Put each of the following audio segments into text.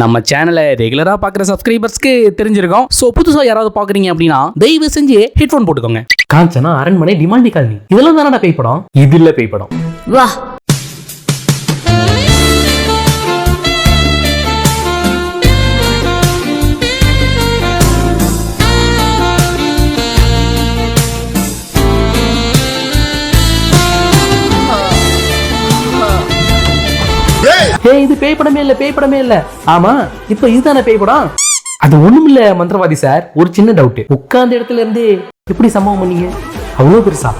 நம்ம சேனலை ரெகுலரா பாக்குற சப்ஸ்கிரைபர்ஸ்க்கு தெரிஞ்சிருக்கும். சோ புதுசா யாராவது பாக்குறீங்க அப்படின்னா தயவு செஞ்சு ஹெட்ஃபோன் போட்டுக்கோங்க. காஞ்சனா அரண்மனை டிமாண்டி காலனி. இதெல்லாம் தானடா பேய் படம்? இது இல்ல பேய் படம். வா டேய் இது பேய் படமே இல்ல பேய் படமே இல்ல. ஆமா இப்ப இதுதானே பேய் படம்? அது ஒண்ணும் இல்ல மந்திரவாதி சார். ஒரு சின்ன டவுட் உட்கார்ந்த இடத்துல இருந்து எப்படி சம்பவம் பண்ணீங்க? அவ்வளவு பெருசா.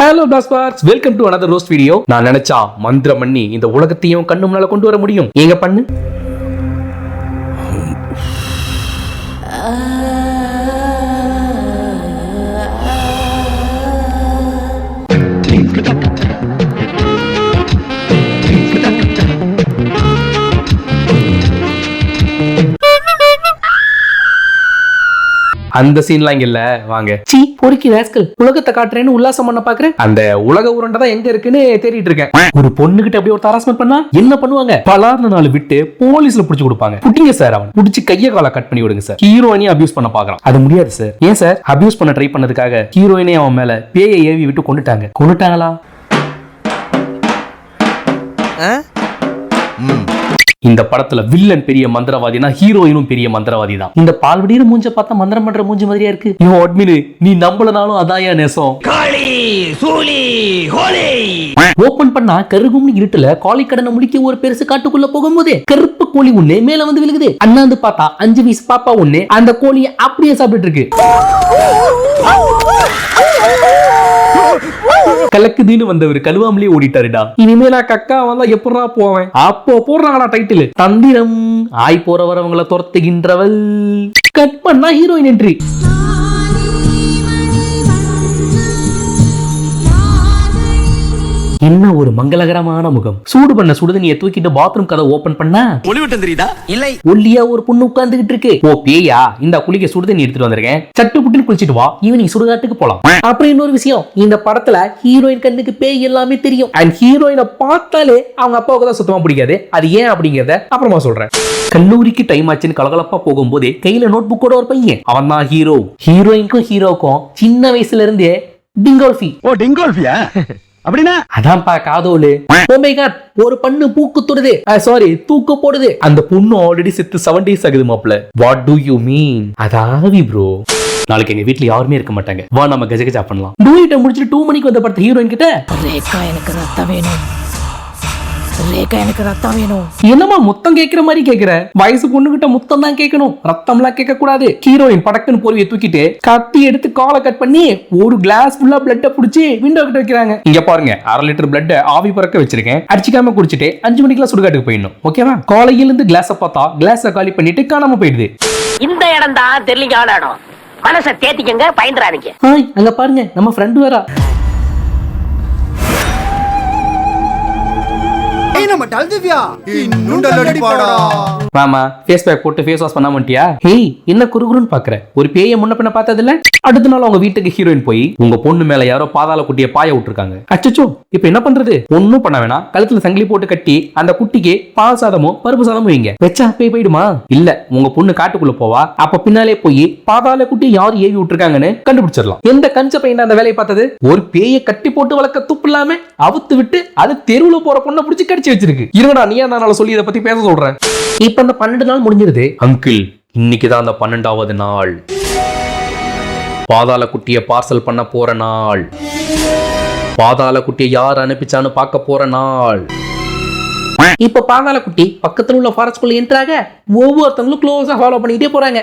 Hello பாஸ்பார்ஸ் welcome to another roast video நான் நினைச்சா மந்திரம் பண்ணி இந்த உலகத்தையும் கண்ணு முன்னால கொண்டு வர முடியும். எங்க பண்ணு? அந்த சீன்லாம் இங்க இல்ல. வாங்க. சீ பொறுக்கி ராஸ்கல் உலகத்தை காட்டுறேன்னு உல்லாசம் பண்ண பாக்குறேன். அந்த உலக உருண்டை தான் எங்க இருக்குன்னு தேடிட்டு இருக்கேன். ஒரு பொண்ணு கிட்ட அப்படியே ஒரு ஹராஸ்மெண்ட் பண்ணா என்ன பண்ணுவாங்க? பலார்னு நாள் விட்டு போலீஸ்ல புடிச்சு கொடுப்பாங்க. புட்டிங்க சார் அவன். புடிச்சு கைய காலை கட் பண்ணி விடுங்க சார். ஹீரோயினே அபியூஸ் பண்ண பாக்குறான். அது முடியாது சார். ஏன் சார்? அபியூஸ் பண்ண ட்ரை பண்ணதுக்காக ஹீரோயினே அவன் மேல பேயை ஏவி விட்டு கொண்டுட்டாங்க கொண்டுட்டாங்களா இந்த படத்துல வில்லன் பெரிய மந்திரவாதினா ஹீரோயினும் பெரிய மந்திரவாதி தான் இந்த பால்வடியில மூஞ்ச பார்த்தா மந்திரம் பண்ற மூஞ்சி மாதிரியா இருக்கு. யோ அட்மின் நீ நம்பலனாலும் அதாயா நேசம். ஓபன் பண்ணா கருகும்னு இருட்டுல காலி கடனை முடிக்க ஒரு பெருசு காட்டுக்குள்ள போகும்போதே கருப்பு கோழி ஒண்ணு மேல வந்து விழுகுது. அண்ணாந்து பார்த்தா அஞ்சு வயசு பாப்பா ஒண்ணு அந்த கோழியை அப்படியே சாப்பிட்டு இருக்கு. கலக்குதுன்னு வந்தவர் கழுவாமலே ஓடிட்டாருடா. இனிமே நான் கக்கா வந்தா எப்படா போவேன்? அப்போ போடுறாங்களா டைட்டில் தந்திரம். ஆய் போற வரவங்களை துரத்துகின்றவள். கட் பண்ணா ஹீரோயின் என்ட்ரி ஒரு மங்களகரமான முகம். சூடு பண்ண சுடுதண்ணியை தூக்கிட்டு பாத்ரூம் கதை ஓபன் பண்ணா? ஒளிவிட்டம் தெரியுதா இல்லை. ஒல்லியா ஒரு பொண்ணு உட்கார்ந்துகிட்டு இருக்கு. ஓ பேயா? இந்த குளிக்க சுடுதண்ணி எடுத்துட்டு வந்திருக்கேன். சட்டு புட்டுன்னு குளிச்சிட்டு வா. ஈவினிங் சுடுகாட்டுக்கு போலாம். அப்புறம் இன்னொரு விஷயம். இந்த படத்துல ஹீரோயின் கண்ணுக்கு பேய் எல்லாமே தெரியும். அண்ட் ஹீரோயினை பார்த்தாலே அவங்க அப்பாவுக்கு தான் சுத்தமா பிடிக்காது. அது ஏன் அப்படிங்கறத அப்புறமா சொல்றேன். கல்லூரிக்கு டைம் ஆச்சுன்னு கலகலப்பா போகும்போதே கையில நோட் புக்கோட ஒரு பையன். அவன் தான் ஹீரோ ஹீரோயினுக்கும் ஹீரோக்கும் சின்ன வயசுல இருந்தே டிங்கோல்ஃபி ஓ டிங்கோல்ஃபியா அப்படின்னா? அதான்ப்பா காதோலு. Oh my God, ஒரு பண்ணு பூக்கு தொடுது. சாரி தூக்கு போடுது. அந்த பொண்ணு ஆல்ரெடி செத்து செவன் டேஸ் ஆகுது மாப்ள வாட் டு யூ மீன் அதாவி ப்ரோ நாளைக்கு எங்க வீட்ல யாருமே இருக்க மாட்டாங்க. வா நம்ம கஜகஜா பண்ணலாம். டூயிட்ட முடிச்சுட்டு டூ மணிக்கு வந்த படத்த ஹீரோயின் கிட்ட எனக்கு ரத்தம் வேணும். ரேகா எனக்கு ரத்தம் வேணும். என்னமா முத்தம் கேக்குற மாதிரி கேக்குற? வயசு பொண்ணு கிட்ட முத்தம் தான் கேட்கணும் ரத்தம்லாம் கேட்க கூடாது ஹீரோயின் படக்குன்னு போர்வையை தூக்கிட்டு கத்தி எடுத்து காலை கட் பண்ணி ஒரு கிளாஸ் ஃபுல்லா பிளட்ட புடிச்சு விண்டோ கிட்ட வைக்கிறாங்க. இங்க பாருங்க அரை லிட்டர் பிளட் ஆவி பறக்க வச்சிருக்கேன். அடிச்சுக்காம குடிச்சிட்டு அஞ்சு மணிக்கெல்லாம் சுடுகாட்டுக்கு போயிடணும். ஓகேவா காலையில இருந்து கிளாஸ பார்த்தா கிளாஸ காலி பண்ணிட்டு காணாம போயிடுது. இந்த இடம் தான் தெரியல இடம் மனசை தேத்திக்கங்க பயந்துறாதீங்க. ஹாய் அங்க பாருங்க நம்ம ஃப்ரெண்ட் வரா நம்ம டல்திவ்யா இன்னும் டல்லடிப்பாடா மாமா ஃபேஸ் பேக் போட்டு ஃபேஸ் வாஷ் பண்ண மாட்டியா ஹேய் என்ன குறுகுறுன்னு பாக்குற? ஒரு பேய முன்ன பின்ன பார்த்தது இல்ல அடுத்த நாள் அவங்க வீட்டுக்கு ஹீரோயின் போய் உங்க பொண்ணு மேல யாரோ பாதாள குட்டிய பாய விட்டுருக்காங்க. அச்சச்சோ இப்போ என்ன பண்றது? ஒண்ணும் பண்ண வேணாம். கழுத்துல சங்கிலி போட்டு கட்டி அந்த குட்டிக்கு பால் சாதமோ பருப்பு சாதமோ வைங்க. வச்சா பேய் போயிடுமா? இல்ல உங்க பொண்ணு காட்டுக்குள்ள போவா அப்ப பின்னாலே போய் பாதாள குட்டி யார் ஏவி விட்டுருக்காங்கன்னு கண்டுபிடிச்சிடலாம். எந்த கஞ்ச பையன் அந்த வேலையை பார்த்தது? ஒரு பேயை கட்டி போட்டு வளர்க்க துப்பு இல்லாம அவுத்து விட்டு அது தெருவுல போற பொண்ணை பிடிச்சி கடிச்சு வச்சிருக்கு இருடா நீ நான் சொல்லி இதை பத்தி பேச சொல்றேன் இப்ப அந்த பன்னெண்டு நாள் முடிஞ்சிருது. அங்கிள் இன்னைக்கு தான் அந்த பன்னெண்டாவது நாள். பாதாள குட்டிய பார்சல் பண்ண போற நாள். பாதாள குட்டியை யார் அனுப்பிச்சான்னு பார்க்க போற நாள். இப்ப பாதாள குட்டி பக்கத்துல உள்ள ஃபாரஸ்ட் குள்ள என்ட்ராக ஒவ்வொருத்தவங்களும் க்ளோஸா ஃபாலோ பண்ணிக்கிட்டே போறாங்க.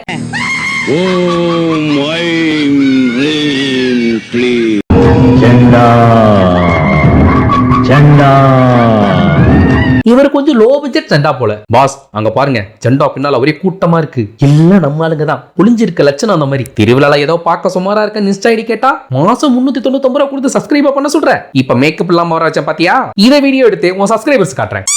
இவர் கொஞ்சம் லோ பட்ஜெட் ஜெண்டா போல. பாஸ் அங்க பாருங்க ஜெண்டா பின்னால ஒரே கூட்டமா இருக்கு. எல்லாம் நம்ம ஆளுங்க தான். ஒளிஞ்சிருக்க லட்சணம் அந்த மாதிரி. திருவிழால ஏதோ பார்க்க சுமாரா இருக்க இன்ஸ்டா ஐடி கேட்டா மாசம் முன்னூத்தி தொண்ணூத்தி ரூபா கொடுத்து சப்ஸ்கிரைப் பண்ண சொல்றேன் இப்ப மேக்கப் இல்லாம வர வச்சேன் பாத்தியா? இதை வீடியோ எடுத்து உன் சப்ஸ்கிரைபர்ஸ் காட்டுறேன்.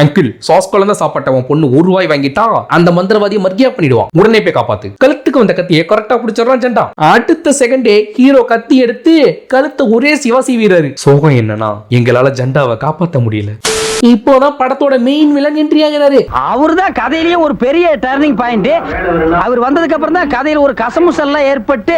அங்கிள் சாஸ் குழந்தை சாப்பிட்ட உன் பொண்ணு ஒரு ரூபாய் வாங்கிட்டா அந்த மந்திரவாதியை மர்கியா பண்ணிடுவான். உடனே போய் காப்பாத்து. கழுத்துக்கு வந்த கத்தியை கரெக்டா பிடிச்சிடறான் ஜெண்டா அடுத்த செகண்டே ஹீரோ கத்தி எடுத்து கழுத்தை ஒரே சிவாசி வீரர் சோகம் என்னன்னா எங்களால ஜெண்டாவை காப்பாத்த முடியல. இப்போதான் படத்தோட மெயின் வில்லன் என்ட்ரி ஆகிறாரு. அவர் தான் கதையிலேயே ஒரு பெரிய டர்னிங் பாயிண்ட் அவர் வந்ததுக்கு அப்புறம் தான் கதையில ஒரு கசமுசல்லாம் ஏற்பட்டு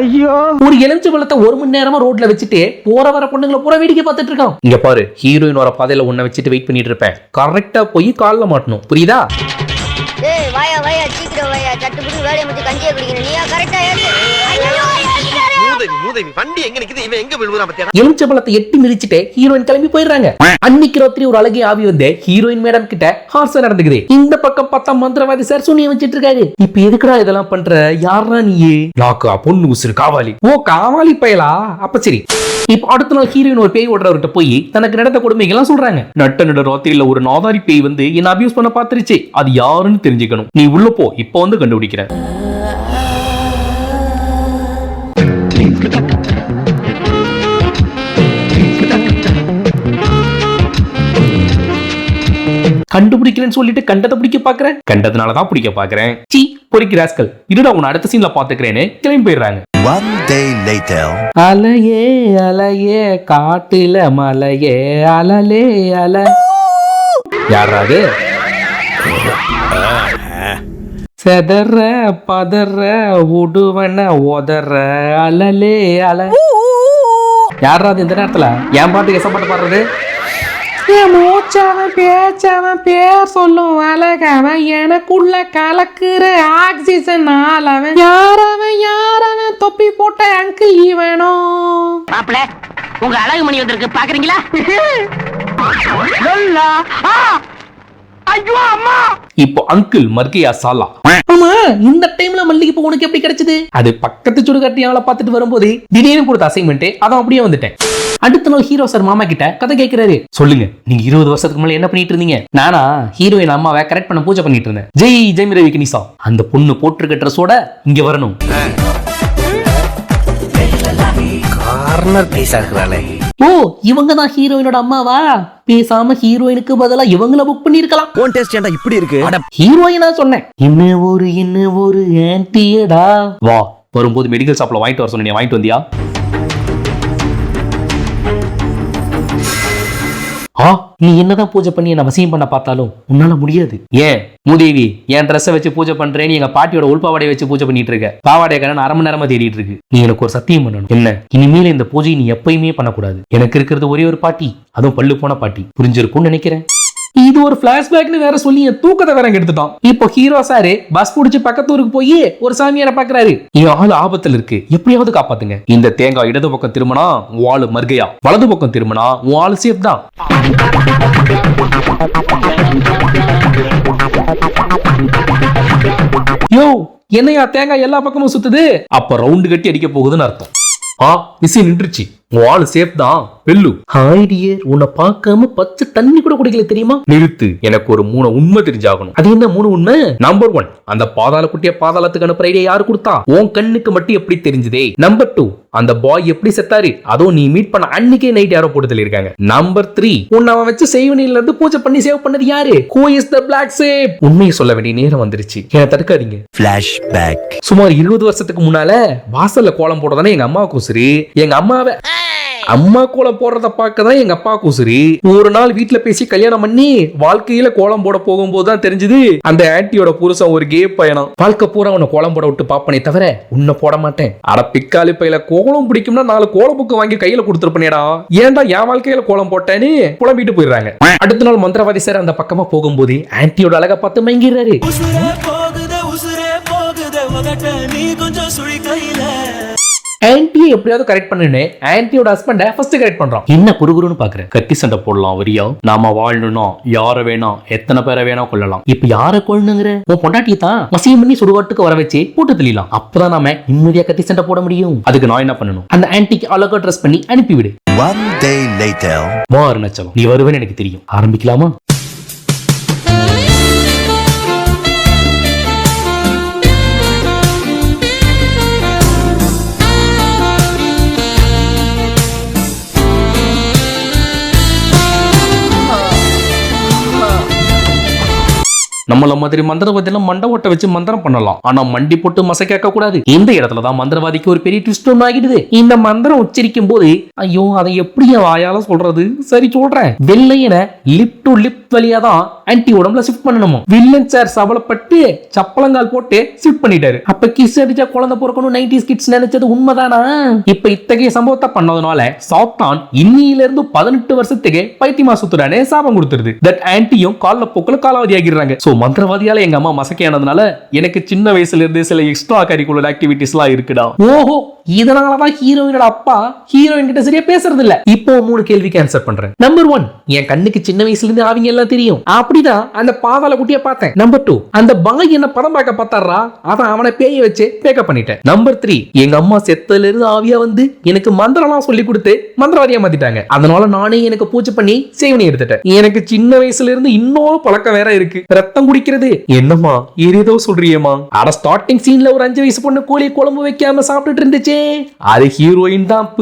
ஐயோ. ஒரு எலுமிச்சை பழத்தை ஒரு மணி நேரமா ரோட்ல வச்சுட்டு போற வர பொண்ணுங்களை பூரா வேடிக்கை பார்த்துட்டு இருக்கான். இங்க பாரு ஹீரோயின் வர பாதையில உன்னை வச்சுட்டு வெயிட் பண்ணிட்டு இருப்பேன். கரெக்டா போய் கால்ல மாட்டணும். புரியுதா? ஏய் வாயா வாயா சீக்கிரம் வாயா. சட்டு புடி வேலையை முடிச்சு கஞ்சியை குடிக்கணும். நீயா கரெக்டா ஏத்து. மூதேவி மூதேவி வண்டி எங்க நிக்குது? இவன் எங்க விழுவுறான் பத்தியா? எலுமிச்சை பழத்தை எட்டி மிதிச்சுட்டு ஹீரோயின் கிளம்பி போயிடுறாங்க. அன்னைக்கு ராத்திரி ஒரு அழகிய ஆவி வந்து ஹீரோயின் மேடம் கிட்ட ஹார்ஸ் நடந்துக்குது. இந்த பக்கம் பார்த்தா மந்திரவாதி சார் சுனிய வச்சிட்டு இருக்காரு. இப்ப எதுக்குடா இதெல்லாம் பண்ற? யாரா நீயே? நாக்கா பொண்ணு உசுறு காவாலி. ஓ காவாலி பயலா? அப்ப சரி. இப்ப அடுத்த நாள் ஹீரோயின் ஒரு பேய் ஓடுறவர்கிட்ட போய் தனக்கு நடந்த கொடுமைகள்லாம் சொல்றாங்க. நட்ட நட ராத்திரியில ஒரு நாதாரி பேய் வந்து என்ன அபியூஸ் பண்ண பாத்துருச்சு அது யாருன்னு தெரிஞ்சுக்கணும். நீ உள்ள போ இப்ப வந்து கண்டுபிடிக்கிறேன். கண்டுபிடிக்கிறேன்னு சொல்லிட்டு கண்டதை பிடிக்க பாக்குறேன் கண்டதுனால தான் பிடிக்க பாக்குறேன் சி பொறிக்கு ராஸ்கல். இருடா உன்னை அடுத்த சீன்ல பாத்துக்கிறேன்னு கிளம்பி போயிடுறாங்க. One day later. அலையே அலையே காட்டுல மலையே அலலே அல. யாராது செதற பதற உடுவன உதற அலலே அல. யாராது இந்த நேரத்துல? என் பாட்டுக்கு எசப்பாட்டு பாடுறது? என் மூச்சவன் பேச்சவன் பேர் சொல்லும் அழகவன் எனக்குள்ள கலக்குற ஆக்சிஜன் ஆளவன். யாரவன் யாரவன் தொப்பி போட்ட அங்கிள் இவனோ? மாப்பிள உங்க அழகு மணி வந்திருக்கு பாக்குறீங்களா? ஐயோ அம்மா! இப்போ அங்கிள் மர்கியா சாலா. ஆமா இந்த டைம்ல மல்லிகைப்பூ உனக்கு எப்படி கிடைச்சது? அது பக்கத்து சுடுகாட்டியால பார்த்துட்டு வரும்போது திடீர்னு கொடுத்த அசைன்மெண்ட் அதான் அப்படியே வந்துட்டேன். அடுத்த நாள் ஹீரோ சார் மாமா கிட்ட கதை கேட்கிறாரு. சொல்லுங்க நீங்க இருபது வருஷத்துக்கு முன்னாடி என்ன பண்ணிட்டு இருந்தீங்க? நானா ஹீரோயின் அம்மாவை கரெக்ட் பண்ண பூஜை பண்ணிட்டு இருந்தேன். ஜெய் ஜெயம் ரவி கணிசா அந்த பொண்ணு போட்டிருக்க ட்ரெஸ்ஸோட இங்க வரணும். கார்னர் பீஸா இருக்கிறாளே ஓ இவங்க தான் ஹீரோயினோட அம்மாவா? பேசாம ஹீரோயினுக்கு பதிலா இவங்கள புக் பண்ணிருக்கலாம் உன் டேஸ்ட் ஏன்டா இப்படி இருக்கு? ஹீரோயினா சொன்னேன். என்ன ஒரு என்ன ஒரு ஆன்டியடா வா வரும்போது மெடிக்கல் ஷாப்ல வாங்கிட்டு வர சொன்னீங்க வாங்கிட்டு வந்தியா? ஆ? நீ என்னதான் பூஜை பண்ணி என்ன வசியம் பண்ண பார்த்தாலும் உன்னால முடியாது. ஏன்? மூதேவி என் ட்ரெஸ்ஸை வச்சு பூஜை பண்றேன்னு எங்க பாட்டியோட உள்பாவாடையை வச்சு பூஜை பண்ணிட்டு இருக்க. பாவாடைய கடன் அரை மணி நேரமா தேடிட்டு இருக்கு. நீ எனக்கு ஒரு சத்தியம் பண்ணணும். என்ன? இனிமேல் இந்த பூஜை நீ எப்பயுமே பண்ணக்கூடாது. எனக்கு இருக்கிறது ஒரே ஒரு பாட்டி அதுவும் பல்லு போன பாட்டி. புரிஞ்சிருக்கும்னு நினைக்கிறேன். இது ஒரு பிளாஷ்பேக்னு வேற சொல்லி என் தூக்கத்தை வேற எடுத்துட்டான். இப்போ ஹீரோ சாரு பஸ் புடிச்சு பக்கத்து ஊருக்கு போய் ஒரு சாமியாரை பாக்குறாரு. என் ஆள் ஆபத்துல இருக்கு. எப்படியாவது காப்பாத்துங்க. இந்த தேங்காய் இடது பக்கம் திரும்பினா உன் ஆளு மர்கையா? வலது பக்கம் திரும்பினா உன் ஆளு சேஃப் தான். யோ என்னையா தேங்காய் எல்லா பக்கமும் சுத்துது? அப்ப ரவுண்டு கட்டி அடிக்க போகுதுன்னு அர்த்தம். ஆ மிஸ் நின்றுச்சு. ஆளு சேஃப் தான். வெல்லு. ஹாய் டியர் உன்னை பார்க்காம பச்சை தண்ணி கூட குடிக்கல தெரியுமா? நிறுத்து. எனக்கு ஒரு மூணு உண்மை தெரிஞ்சாகணும். அது என்ன மூணு உண்மை? நம்பர் ஒன் அந்த பாதாள குட்டிய பாதாளத்துக்கு அனுப்புற ஐடியா யாரு கொடுத்தா? உன் கண்ணுக்கு மட்டும் எப்படி தெரிஞ்சதே? நம்பர் டூ அந்த பாய் எப்படி செத்தாரு? அதுவும் நீ மீட் பண்ண அன்னைக்கே நைட் யாரோ போட்டு சொல்லியிருக்காங்க நம்பர் த்ரீ உன்னை அவன் வச்சு செய்வனில இருந்து பூஜை பண்ணி சேவ் பண்ணது யாரு? Who is the black sheep உண்மையை சொல்ல வேண்டிய நேரம் வந்துருச்சு. என்ன தடுக்காதீங்க. Flashback. சுமார் இருபது வருஷத்துக்கு முன்னால வாசல்ல கோலம் போடுறதானே எங்க அம்மா கூசுரி எங்க அம்மாவை அம்மா கோலம் போடுறத பார்க்க தான் எங்க அப்பா சரி ஒரு நாள் வீட்ல பேசி கல்யாணம் பண்ணி வாழ்க்கையில கோலம் போட போகும்போது தான் தெரிஞ்சது அந்த ஆன்ட்டியோட புருஷன் ஒரு கே பயணம் வாழ்க்கை பூரா உன்னை கோலம் போட விட்டு பாப்பனே தவிர உன்னை போட மாட்டேன். அட பிக்காலி பையில கோலம் பிடிக்கும்னா நாலு கோல புக்கு வாங்கி கையில கொடுத்துருப்பேடா ஏன்டா என் வாழ்க்கையில கோலம் போட்டேன்னு புலம்பிட்டு போயிடுறாங்க. அடுத்த நாள் மந்திரவாதி சார் அந்த பக்கமா போகும்போது ஆன்ட்டியோட அழகை பார்த்து மயங்கிடுறாரு ஆன்ட்டியை எப்படியாவது கரெக்ட் பண்ணுன்னு ஆன்ட்டியோட ஹஸ்பண்ட ஃபர்ஸ்ட் கரெக்ட் பண்றான். என்ன குறுகுறுன்னு பாக்குறேன். கத்தி சண்டை போடலாம் வரியா? நாம வாழணும்னா யார வேணாம் எத்தனை பேரை வேணா கொள்ளலாம் இப்ப யார கொள்ளணுங்கிற உன் பொண்டாட்டி தான் வசியம் பண்ணி சுடுகாட்டுக்கு வர வச்சு போட்டு தெளிலாம் அப்பதான் நாம நிம்மதியா கத்தி சண்டை போட முடியும். அதுக்கு நான் என்ன பண்ணணும்? அந்த ஆன்ட்டிக்கு அழகா ட்ரெஸ் பண்ணி அனுப்பிவிடு. One day later. மா அருணாச்சலம் நீ வருவேன்னு எனக்கு தெரியும். ஆரம்பிக்கலாமா? நம்மள மாதிரி மந்திரவாதியெல்லாம் மண்டை ஓட்ட வச்சு மந்திரம் பண்ணலாம். ஆனா மண்டி போட்டு மசைக்க கூடாது இந்த இடத்துல தான் மந்திரவாதிக்கு ஒரு பெரிய ட்விஸ்ட் ஒன்று ஆகிடுது. இந்த மந்திரம் உச்சரிக்கும் போது ஐயோ அதை எப்படி வாயால சொல்றது? சரி சொல்றேன். வெள்ளையனை லிப் டு லிப் வழியா தான் ஆன்டி உடம்புல ஷிஃப்ட் பண்ணணுமோ? வில்லன் சார் சபலப்பட்டு சப்பளங்கால் போட்டு ஷிஃப்ட் பண்ணிட்டாரு. அப்ப கிஸ் அடிச்சா குழந்தை பிறக்கணும் நைன்டிஸ் கிட்ஸ் நினைச்சது உண்மைதானா? இப்ப இத்தகைய சம்பவத்தை பண்ணதுனால சாத்தான் இன்னில இருந்து பதினெட்டு வருஷத்துக்கு பைத்தியமா சுத்துறானே சாபம் கொடுத்துருது. தட் ஆன்டியும் கால போக்குல காலாவதி ஆகிடுறாங்க சோ மந்திரவாதியால எங்க அம்மா மசக்கையானதுனால எனக்கு சின்ன வயசுல இருந்து சில எக்ஸ்ட்ரா கரிக்குலர் ஆக்டிவிட்டிஸ் எல்லாம் இருக்குடா. ஓஹோ இதனாலதான் ஹீரோயினோட அப்பா ஹீரோயின் கிட்ட சரியா பேசுறது இல்ல இப்போ மூணு கேள்விக்கு ஆன்சர் பண்றேன். நம்பர் ஒன் என் கண்ணுக்கு சின்ன வயசுல இருந்து ஆவிங்க எல்லாம் தெரியும். அப்படிதான் அந்த பாதாள குட்டிய பார்த்தேன். நம்பர் டூ அந்த பாய் என்ன படம் பார்க்க பார்த்தாரா? அதான் அவனை பேய வச்சு பேக்கப் பண்ணிட்டேன். நம்பர் த்ரீ எங்க அம்மா செத்தல இருந்து ஆவியா வந்து எனக்கு மந்திரம்லாம் சொல்லி கொடுத்து மந்திரவாதியா மாத்திட்டாங்க. அதனால நானே எனக்கு பூஜை பண்ணி சேவனி எடுத்துட்டேன். எனக்கு சின்ன வயசுல இருந்து இன்னொரு பழக்கம் வேற இருக்கு. ரத்தம் குடிக்கிறது. என்னம்மா? ஏதோ சொல்றியேம்மா. அட ஸ்டார்டிங் சீன்ல ஒரு அஞ்சு வயசு பொண்ணு கோழி குழம்பு வைக்காம சாப்பிட்டுட்டு இருந்துச்சே. அது ஹீரோயின் தான்.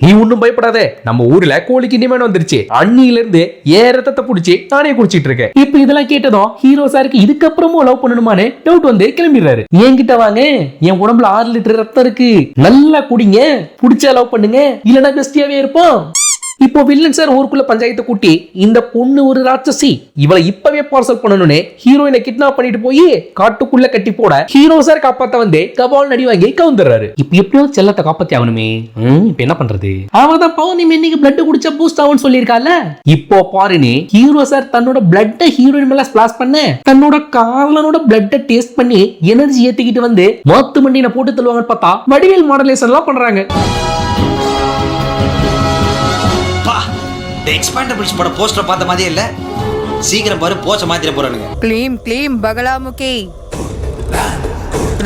நீ ஒண்ணும் பயப்படாத. நம்ம ஊர்ல கோழிக்கு டிமாண்ட் வந்துருச்சு. அன்னில இருந்து ஏ ரத்தத்தை புடிச்சு நானே குடிச்சிட்டு இருக்கேன். இப்ப இதெல்லாம் கேட்டதும் ஹீரோ சாருக்கு இதுக்கப்புறமும் லவ் பண்ணணுமான்னு டவுட் வந்து கிளம்பிடுறாரு. என்கிட்ட வாங்க. என் உடம்புல ஆறு லிட்டர் ரத்தம் இருக்கு. நல்லா குடிங்க. புடிச்சா லவ் பண்ணுங்க. இல்லனா பெஸ்டியாவே இருப்போம். இப்போ வில்லன் சார் ஊருக்குள்ள பஞ்சாயத்தை கூட்டி இந்த பொண்ணு ஒரு ராட்சசி இவளை இப்பவே பார்சல் பண்ணணும்னு ஹீரோயினை கிட்னாப் பண்ணிட்டு போய் காட்டுக்குள்ள கட்டி போட ஹீரோ சார் காப்பாத்த வந்து கபால் நடி வாங்கி கவுந்துறாரு இப்ப எப்படியோ செல்லத்தை காப்பாத்தி ஆகணுமே? இப்ப என்ன பண்றது? அவதான் பௌர்ணமி இன்னைக்கு பிளட் குடிச்சா பூஸ்ட் ஆகும்னு சொல்லியிருக்கால இப்போ பாருன்னு ஹீரோ சார் தன்னோட பிளட்ட ஹீரோயின் மேல ஸ்பிளாஷ் பண்ண தன்னோட காதலனோட பிளட்ட டேஸ்ட் பண்ணி எனர்ஜி ஏத்திக்கிட்டு வந்து மாத்து மண்டின போட்டு தள்ளுவாங்கன்னு பார்த்தா வடிவேல் மாடலேஷன் எல்லாம் பண்றாங்க. இந்த எக்ஸ்பேண்டபிள்ஸ் படம் போஸ்டர் பார்த்த மாதிரியே இல்ல. சீக்கிரம் பாரு போச்ச மாத்திர போறானுங்க. க்ளீம் க்ளீம் பகலாமுகி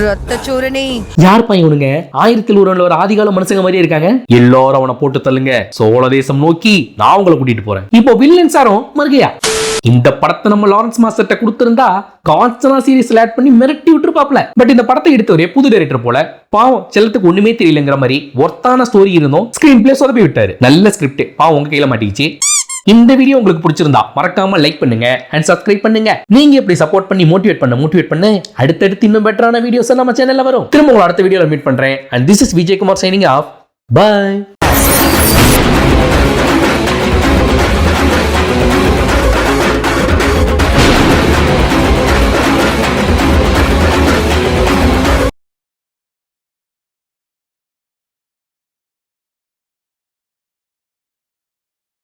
ரத்தச்சூரணி யாருப்பா இவனுங்க? ஆயிரத்தில் ஒருவன்ல ஒரு ஆதிகால மனுஷங்க மாதிரி இருக்காங்க. எல்லாரும் அவனை போட்டு தள்ளுங்க. சோழ தேசம் நோக்கி நான் உங்களை கூட்டிட்டு போறேன். இப்போ வில்லன் சாரும் மறுகையா இந்த படத்தை நம்ம லாரன்ஸ் மாஸ்டர்ட்ட கொடுத்திருந்தா கான்ஸ்டனா சீரீஸ்ல ஆட் பண்ணி மிரட்டி விட்டுருப்பாப்ல. பட் இந்த படத்தை எடுத்தவரே புது டைரக்டர் போல பாவம் செல்லத்துக்கு ஒண்ணுமே தெரியலங்கிற மாதிரி ஒர்த்தான ஸ்டோரி இருந்தும் ஸ்கிரீன் பிளே சொதப்பி விட்டாரு. நல்ல ஸ்கிரிப்ட் பாவம் உங்க கையில மாட்டிக்கிச்சு. இந்த வீடியோ உங்களுக்கு பிடிச்சிருந்தா மறக்காம லைக் பண்ணுங்க அண்ட் சப்ஸ்கிரைப் பண்ணுங்க. நீங்க இப்படி சப்போர்ட் பண்ணி மோட்டிவேட் பண்ண மோட்டிவேட் பண்ணு அடுத்தடுத்து இன்னும் பெட்டரான வீடியோஸ் நம்ம சேனல்ல வரும். திரும்ப உங்களை அடுத்த வீடியோல மீட் பண்றேன். And this is Vijayakumar signing off bye